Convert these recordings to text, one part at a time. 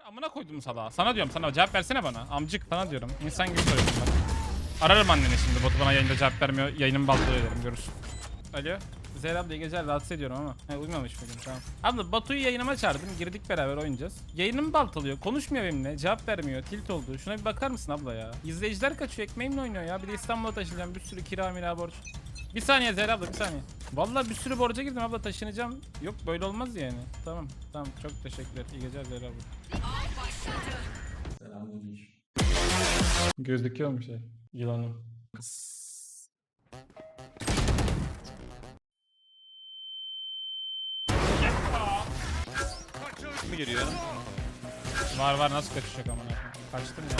var. Amına koydum salağa. Sana diyorum sana cevap versene bana. Amcık sana diyorum. İnsan gibi soruyorum bak. Ararım anneni şimdi. Botu bana yayında cevap vermiyor. Yayınımı baltıyor ederim. Görürsün. Alo. Zehra abla iyi geceler rahatsız ediyorum ama. He uyumamış bugün tamam. Abla Batu'yu yayınıma çağırdım. Girdik beraber oynayacağız. Yayınımı baltalıyor. Konuşmuyor benimle. Cevap vermiyor. Tilt oldu. Şuna bir bakar mısın abla ya? İzleyiciler kaçıyor. Ekmeğimle oynuyor ya. Bir de İstanbul'a taşınacağım. Bir sürü kira mira borç. Bir saniye Zehra abla bir saniye. Vallahi bir sürü borca girdim abla taşınacağım. Yok böyle olmaz yani. Tamam tamam çok teşekkürler. İyi geceler Zehra abla. Gözüküyor mu şey? Yılanım. Kim giriyor? Var var nasıl kaçacak amına koyayım? Kaçtım ya.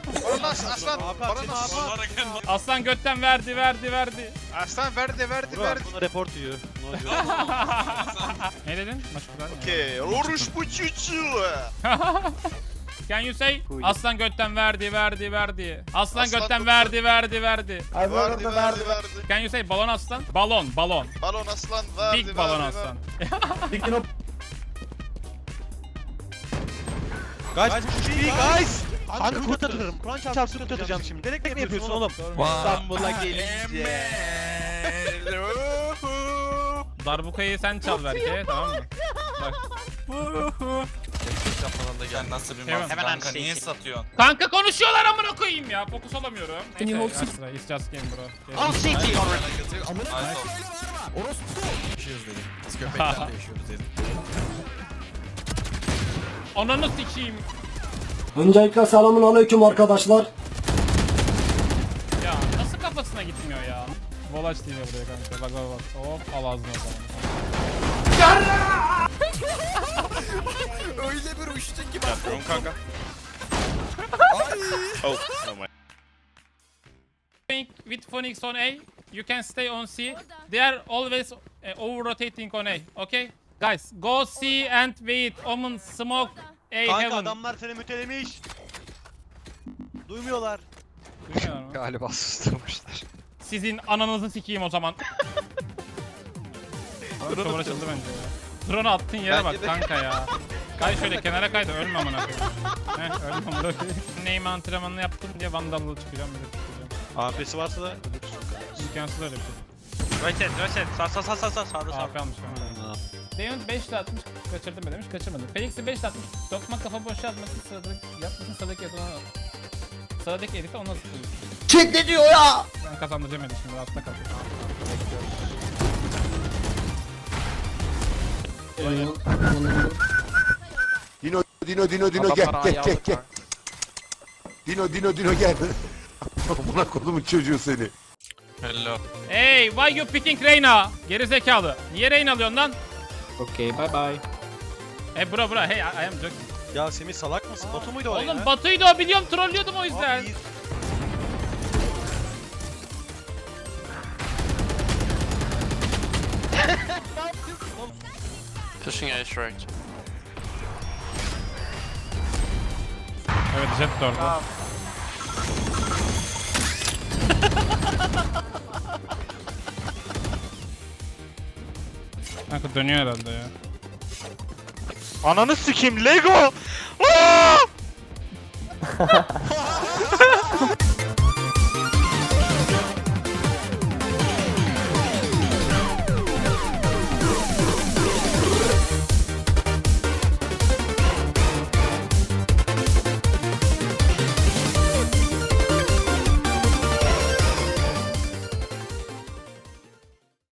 Aslan? Aslan aslan. Baranas. Aslan götten verdi verdi verdi. Aslan verdi verdi verdi. buna report yiyor. Ne dedin? Maşkular. Okey. Oruç bu çocuğu. Can you say aslan götten verdi verdi verdi. Aslan Aslan götten tuttu. verdi verdi verdi. Verdi verdi verdi. Can you say balon aslan? Balon balon. Balon aslan verdi Big balon verdi, aslan. guys, push me guys. Kanka kurtarırım. Kur'an çarpsın kurtaracağım şimdi. Direkt ne yapıyorsun oğlum? İstanbul'a gelince. Darbukayı sen çal belki tamam mı? Bak. Gel nasıl bir Hemen- hemen kanka niye satıyorsun? Kanka konuşuyorlar amına koyayım ya. Fokus olamıyorum. Can you hold Astra, It's just game bro. Al CT Nice. Yaşıyoruz dedim. Biz köpeklerle yaşıyoruz dedim. Ananı sikeyim. Öncelikle selamun aleyküm arkadaşlar. Ya nasıl kafasına gitmiyor ya? Volaç değil ya buraya kanka. Bak bak bak. Hop al ağzına o zaman. Öyle bir uçtun ki Yapıyorum kanka. Oh, no my. Think With Phoenix on A, you can stay on C. They are always uh, over rotating on A. Okay? Guys, go C and wait. Omen smoke A Kanka heaven. adamlar seni mütelemiş. Duymuyorlar. Duymuyor mu? Galiba susturmuşlar. Sizin ananızı sikeyim o zaman. Drone Çamur açıldı bence ya. Drone attığın yere bak kanka ya. Kay şöyle kenara kay da ölme amına koyayım. Heh ölme amına. Neyim antrenmanını yaptım diye vandallı çıkacağım bir de çıkacağım. AP'si varsa da İmkansız öyle bir şey. Roket roket sağ sağ sağ sağ sağ sağda sağ. AP almış kanka. Deyun 5 ile 60 kaçırdım mı demiş kaçırmadım. Felix'i 5 ile 60 dokma kafa boş yapmasın sıradaki yapmasın sıradaki yatağına Sıradaki edite ona sıkılıyor. Çek ne diyor ya? Ben kazandıracağım edit şimdi rahatla kal. Dino, Dino, Dino, Dino gel, gel, gel, gel. Dino, Dino, Dino gel. Buna kodumun çocuğu seni. Hello. Hey why you picking Reyna? Geri zekalı. Niye Reyna alıyorsun lan? Okay bye bye. Hey bro bro hey I, I am joking. Ya Semih salak mısın? Batu muydu o Oğlum? Batu'ydu o biliyorum trollüyordum o yüzden. Abi, Pushing A Shrek. Evet jet de orada. Kanka dönüyor herhalde ya. Ananı sikeyim Lego!